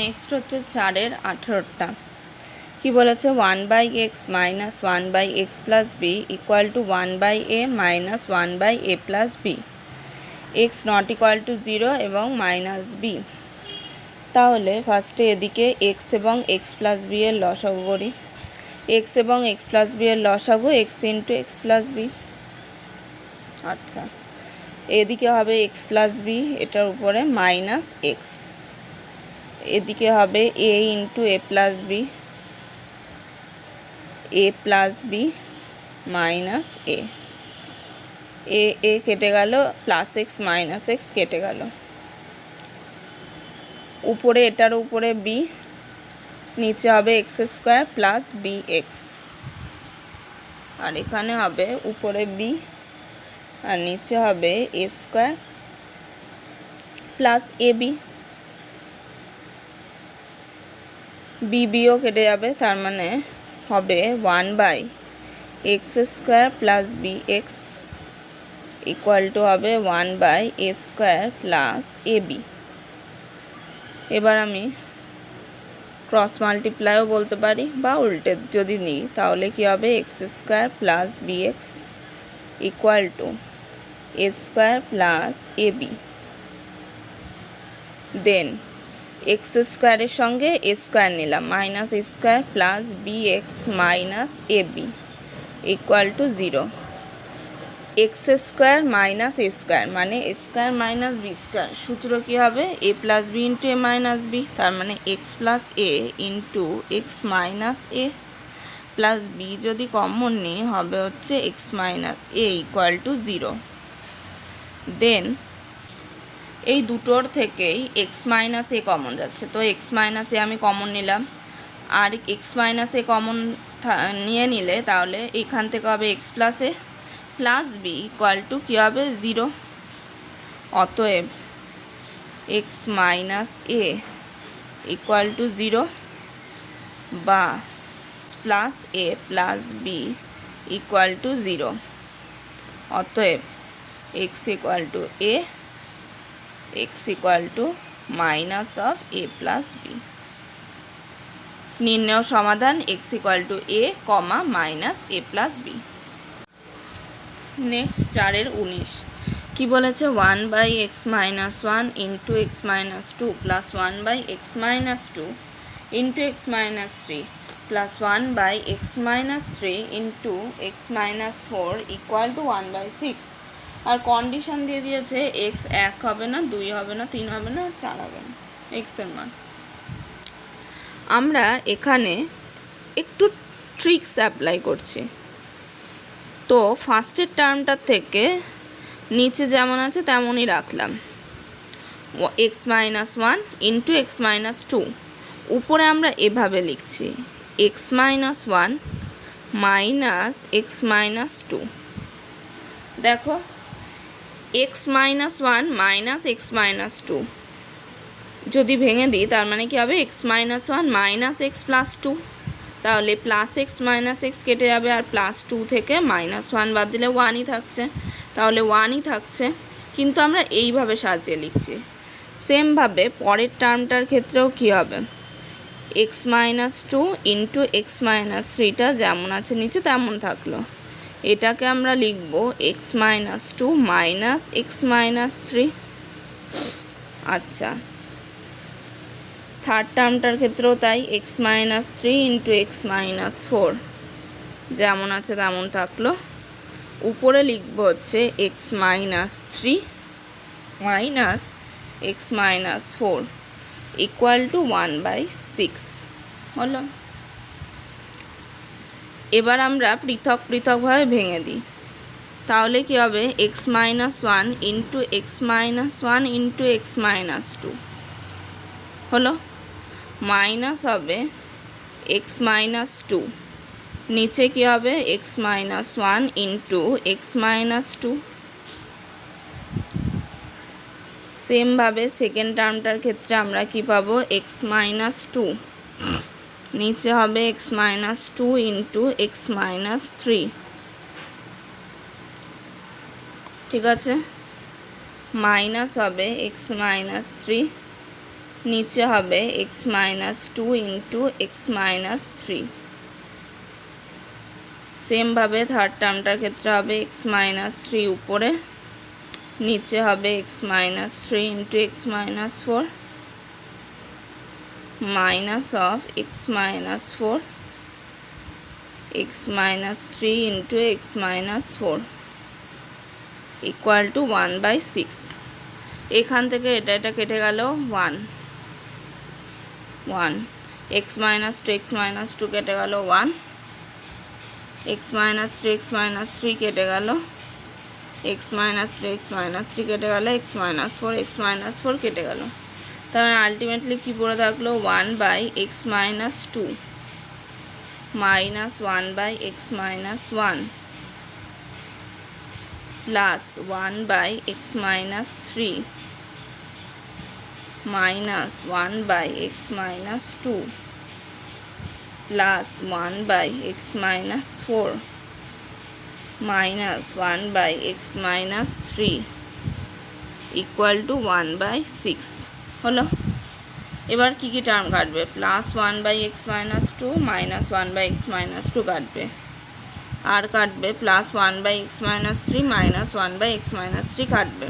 Next হচ্ছে চারের আঠেরোটা। কি বলেছে? One by x minus one by x plus b equal to one by a minus one by a plus b. X not equal to zero এবং minus b. তাহলে ফার্স্টে এদিকে x এবং এক্স প্লাস বি এর লসাগু করি। X এবং x plus b এর লসাগু x into x plus b. আচ্ছা এদিকে হবে এক্স প্লাস বি, এটার উপরে মাইনাস এক্স। এদিকে হবে a into a plus b a plus b minus a a a কেটে গেল প্লাস এক্স মাইনাস এক্স কেটে গেল। উপরে এটার উপরে বি নিচে হবে x square plus b x আর এখানে হবে উপরে বি আর নিচে হবে a square plus a b b bio কেটে যাবে, তার মানে হবে one by x square plus b x equal to হবে one by a square plus a b এবার আমি ক্রস মাল্টিপ্লাইও বলতে পারি বা উল্টে যদি নিই, তাহলে কি হবে? X square plus b x equal to a square plus a b then x স্কোয়ারের সঙ্গে এ স্কোয়ার নিলাম, minus square plus b x minus a b equal to zero. X square minus square মানে square minus b square. সূত্র কী হবে? A plus b into a minus b, তার মানে x plus a into x minus a plus b যদি common নিই, হবে হচ্ছে x minus a equal to zero. Then এই দুটোর থেকেই এক্স মাইনাস এ কমন যাচ্ছে। তো এক্স মাইনাস এ আমি কমন নিলাম। আর এক্স মাইনাস এ কমন নিয়ে নিলে তাহলে এখান থেকে হবে x plus a plus b equal to কী হবে? জিরো অতএব x minus a equal to zero বা plus a plus b equal to zero অতএব x equal to a x equal to minus of a plus b নির্ণয় সমাধান x equal to a comma minus a plus b next চারের উনিশ। কী বলেছে? One by x minus one into x minus two plus one by x minus two into x minus three plus one by x minus three into x minus four equal to one by six R condition দিয়ে দিয়েছে x এক হবে না, দুই হবে না, তিন হবে না চার হবে না এক্সের মান। আমরা এখানে একটু ট্রিক্স অ্যাপ্লাই করছি। তো ফার্স্টের টার্মটার থেকে নিচে যেমন আছে তেমনই রাখলাম। X minus one into x minus two উপরে আমরা এভাবে লিখছি x minus one minus x minus two দেখো x minus one minus x minus two. যদি ভেঙে দিই, তার মানে কী হবে? X minus one minus x plus two. তাহলে প্লাস এক্স মাইনাস এক্স কেটে যাবে, আর প্লাস টু থেকে মাইনাস ওয়ান বাদ দিলে ওয়ানই থাকছে। তাহলে ওয়ানই থাকছে। কিন্তু আমরা এইভাবে সাজিয়ে লিখছি। সেমভাবে পরের টার্মটার ক্ষেত্রেও কী হবে? X minus two into x minus থ্রিটা যেমন আছে নিচে তেমন থাকল। এটাকে আমরা লিখব x minus two minus x minus three আচ্ছা। থার্ড টার্মটার ক্ষেত্রেও তাই x minus three into x minus four যেমন আছে তেমন থাকল। উপরে লিখব হচ্ছে x minus three minus x minus four equal to one by six হলো। এবার আমরা পৃথক পৃথকভাবে ভেঙে দিই। তাহলে কী হবে? X minus one into x minus one into x minus two হলো? মাইনাস হবে এক্স মাইনাস টু নিচে কী হবে? X minus one into x minus two সেমভাবে সেকেন্ড টার্মটার ক্ষেত্রে আমরা কি পাবো? এক্স মাইনাস টু নিচে হবে x minus two into x minus three ঠিক আছে? মাইনাস হবে এক্স মাইনাস থ্রি নিচে হবে x minus two into x minus three সেমভাবে থার্ড টার্মটার ক্ষেত্রে হবে এক্স মাইনাস থ্রি উপরে, নিচে হবে x minus three into x minus four minus of x minus four x minus three into x minus four equal to one by six এখান থেকে এটা এটা কেটে গেল one one x minus two x minus two কেটে গেল one x minus two x minus three কেটে গেল x minus two x minus three কেটে গেল x minus four x minus four কেটে গেল তাহলে আলটিমেটলি কী পড়ে থাকল? One by x minus two minus one by x minus one plus one by x minus three minus one by x minus two plus one by x minus four minus one by x minus three equal to one by six হলো। এবার কী কী term কাটবে? Plus one by x minus two minus one by x minus two কাটবে। আর কাটবে plus one by x minus three minus one by x minus three কাটবে।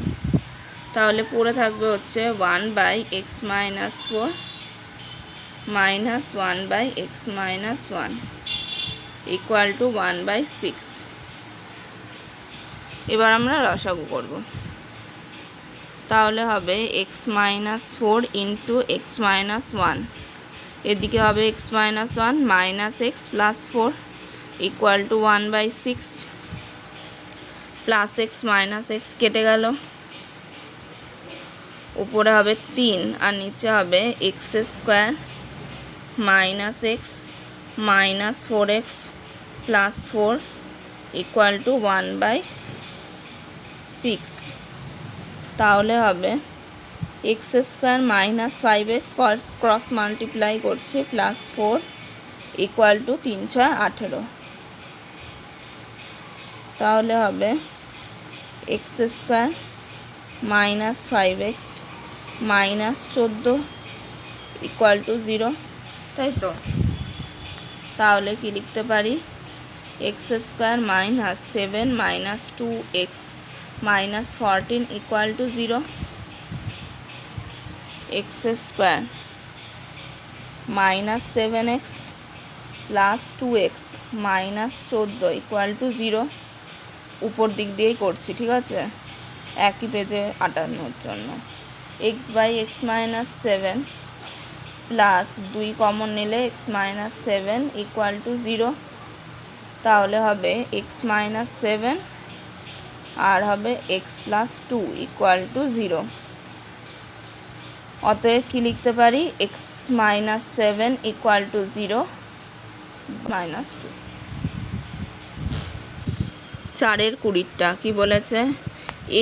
তাহলে পড়ে থাকবে হচ্ছে one by x minus four minus one by x minus one equal to one by six এবার আমরা রসাগু করব। তাহলে হবে x minus four into x minus one এদিকে হবে x minus one minus x plus four equal to one by six plus x minus x কেটে গেল। উপরে হবে তিন আর নিচে হবে x square minus x minus four x plus four equal to one by six তাহলে হবে। X square minus five x cross multiply করছে প্লাস ফোর ইকুয়াল টু তিন ছয় আঠেরো। তাহলে হবে x square minus five x minus চোদ্দ equal to zero তাই তো? তাহলে কি লিখতে পারি? X square minus seven minus two x minus fourteen equal to zero x square minus seven x plus two x minus চোদ্দ ইকুয়াল টু জিরো উপর দিক দিয়েই করছি, ঠিক আছে? একই পেজে আটানোর জন্য। X by x minus seven plus দুই কমন নিলে x minus seven equal to zero তাহলে হবে এক্স মাইনাস সেভেন আর হবে x plus two equal to zero অতএব কী লিখতে পারি? X minus seven equal to zero minus two চারের কুড়িটা কি বলেছে?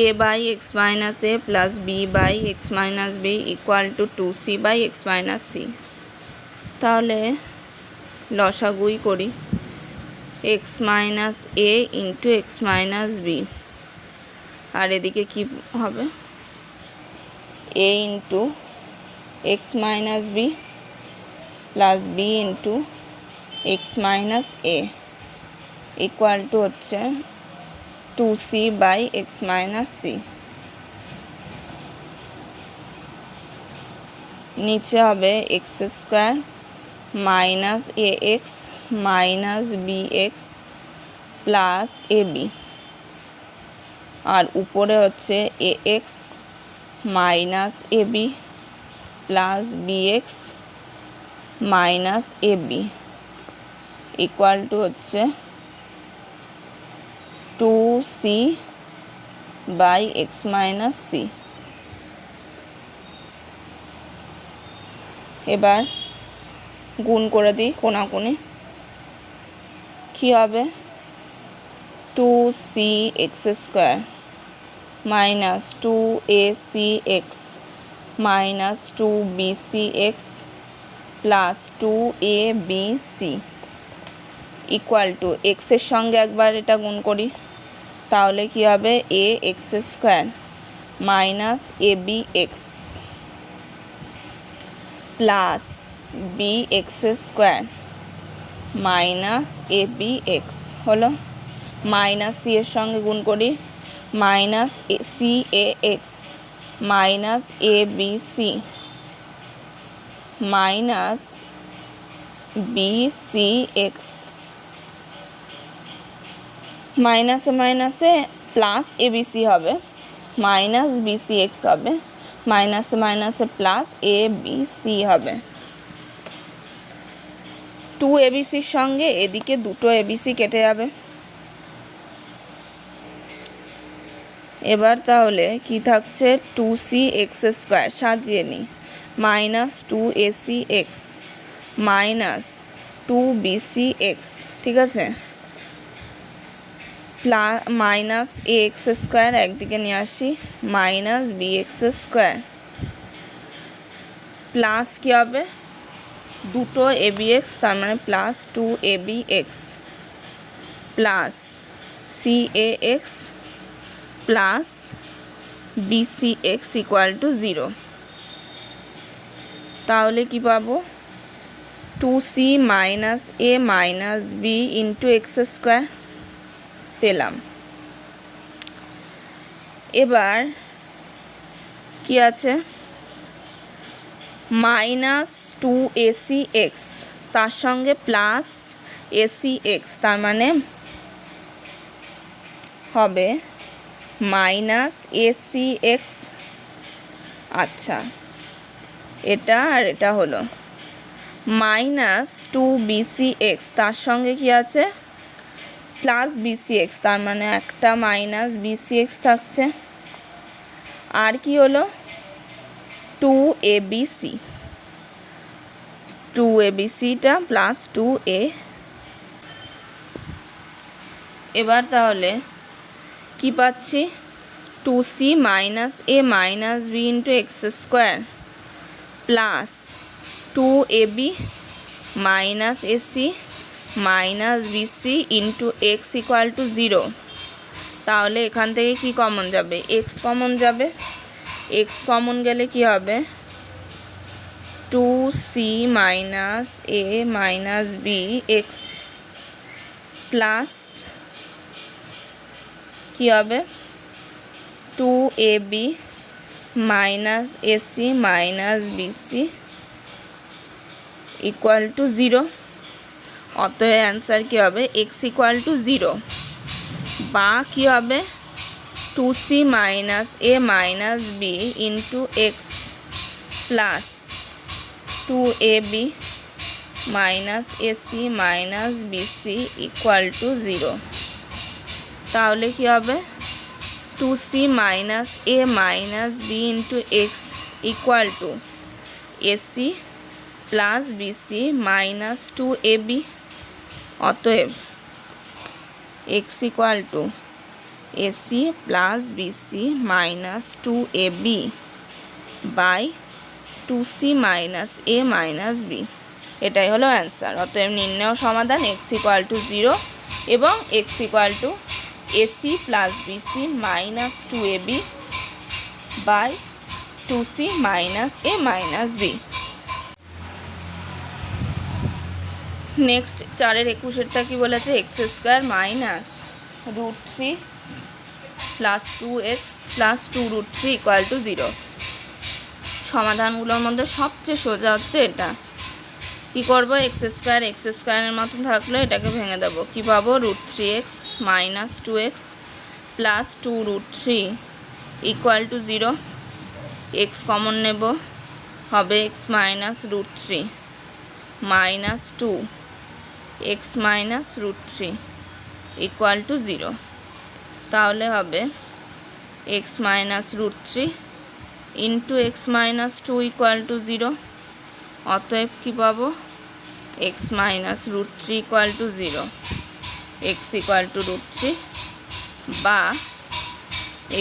A by x minus a plus b by x minus b equal to two c by x minus c তাহলে লসাগুই করি। X minus a into x minus b আর এদিকে কি হবে? A into x minus b plus b into x minus a equal to হচ্ছে two c by x minus c নিচে হবে x square minus a x minus b x plus a b আর উপরে হচ্ছে a x minus a b plus b x minus a b equal to হচ্ছে two c by x minus c এবার গুণ করে দিই কোনাকুনি। কী হবে? Two c x square minus two a c x, minus two b c x plus two a b c. Equal to এক্সের সঙ্গে একবার এটা গুণ করি, তাহলে কি হবে? A x square minus a b x plus b x square minus a b x হলো। মাইনাস সি এর সঙ্গে গুণ করি minus c a x minus a b c minus b c x মাইনাসে মাইনাসে প্লাস এ বি সি হবে minus b C x হবে মাইনাসে মাইনাসে প্লাস এ বি সি হবে। টু এবিসির সঙ্গে এদিকে দুটো এবিসি কেটে যাবে। এবার তাহলে কি থাকছে টু সি এক্স স্কোয়ার সাজিয়ে নিই minus two AC X minus two BC X ঠিক আছে? Plus minus A X square একদিকে নিয়ে আসি। Minus b x square plus কী হবে? দুটো এ বি এক্স তার মানে plus two a b x plus c a x plus b c x equal to zero. তাহলে কি পাবো? Two c minus a minus b into x square পেলাম। এবার কি আছে? মাইনাস টু এসি এক্স তার সঙ্গে প্লাস এসি এক্স তার মানে হবে মাইনাস এসি এক্স আচ্ছা এটা আর এটা হলো। মাইনাস টু বিসি এক্স তার সঙ্গে কি আছে? প্লাস বিসি এক্স তার মানে একটা মাইনাস বিসি এক্স থাকছে। আর কি হলো? Two a b c two a b সিটা প্লাস টু এ। এবার তাহলে কি পাচ্ছি? Two c minus a minus b into x square plus two a b minus a c minus b c into x equal to zero তাহলে এখান থেকে কি common যাবে? এক্স কমন যাবে। এক্স কমন গেলে কি হবে? Two c minus a minus b x plus কী হবে? Two a b minus a c minus b c equal to zero অতএব অ্যান্সার কী হবে? এক্স ইকুয়াল টু জিরো বা কী হবে? Two c minus a minus b into x plus two a b minus a c minus b c equal to zero তাহলে কী হবে? Two c minus a minus b into x equal to a c plus b c minus two a b অতএব x equal to a c plus b c minus two a b by two c minus a minus b এটাই হলো answer অতএব নির্ণয় সমাধান x equal to zero এবং x equal to a c plus b c minus two a b by two c minus a minus b next চারের একুশেরটা কি বলেছে? X square minus root three plus two x plus two root three equal to zero সমাধানগুলোর মধ্যে সবচেয়ে সোজা হচ্ছে এটা। কি করব? এক্স স্কোয়ার এক্স স্কোয়ারের মতন থাকলে এটাকে ভেঙে দেবো। কী পাবো? Root three x minus two x plus two root three equal to zero x common নেব, হবে x minus root three minus two x minus root three equal to zero তাহলে হবে x minus root three into x minus two equal to zero অতএব কী পাবো? X minus root three equal to zero x equal to root three বা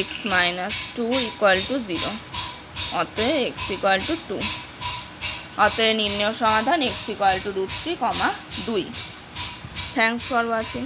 x minus two equal to zero অতএব x equal to two অতএব নির্ণয় সমাধান x equal to root three কমা দুই। Thanks for watching